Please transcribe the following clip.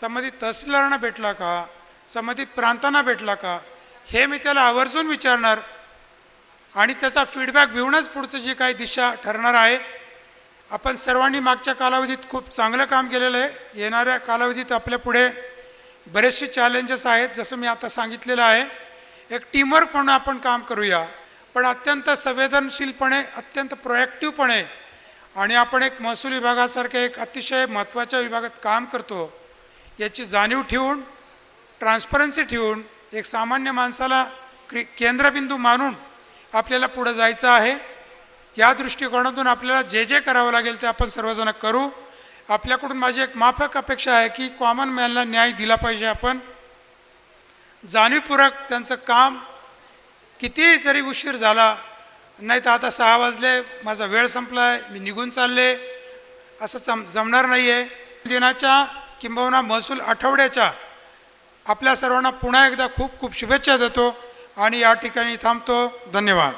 संबंधित तहसीलदारांना भेटला का? संबंधित प्रांतांना भेटला का? हे मी त्याला आवर्जून विचारणार आणि त्याचा फीडबॅक घेऊनच पुढचं जी काही दिशा ठरणार आहे आपण सर्वांनी मागच्या कालावधीत खूप चांगलं काम केलेलं आहे. येणाऱ्या कालावधीत आपल्या पुढे बरेचसे चॅलेंजेस आहेत जसं मी आता सांगितलेलं आहे. एक टीमवर्क म्हणून आपण काम करूया पण अत्यंत संवेदनशीलपणे अत्यंत प्रोएक्टिव्हपणे आणि आपण एक महसूल विभागासारख्या एक अतिशय महत्त्वाच्या विभागात काम करतो. याची जाणीव ठेवून ट्रान्सपरन्सी ठेवून एक सामान्य माणसाला क्रि केंद्रबिंदू मानून आपल्याला पुढं जायचं आहे. या दृष्टिकोनातून आपल्याला जे जे करावं लागेल ते आपण सर्वजण करू. आपल्याकडून माझी एक माफक अपेक्षा आहे की कॉमन मॅनला न्याय दिला पाहिजे आपण. जाणीवपूर्वक त्यांचं काम किती जरी उशीर झाला नाही तर आता सहा वाजले माझा वेळ संपला आहे मी निघून चालले असं जम जमणार नाही आहे दिनाच्या किंबहुना महसूल आठवड्याच्या आपल्या सर्वांना पुन्हा एकदा खूप खूप शुभेच्छा देतो आणि या ठिकाणी थांबतो. धन्यवाद.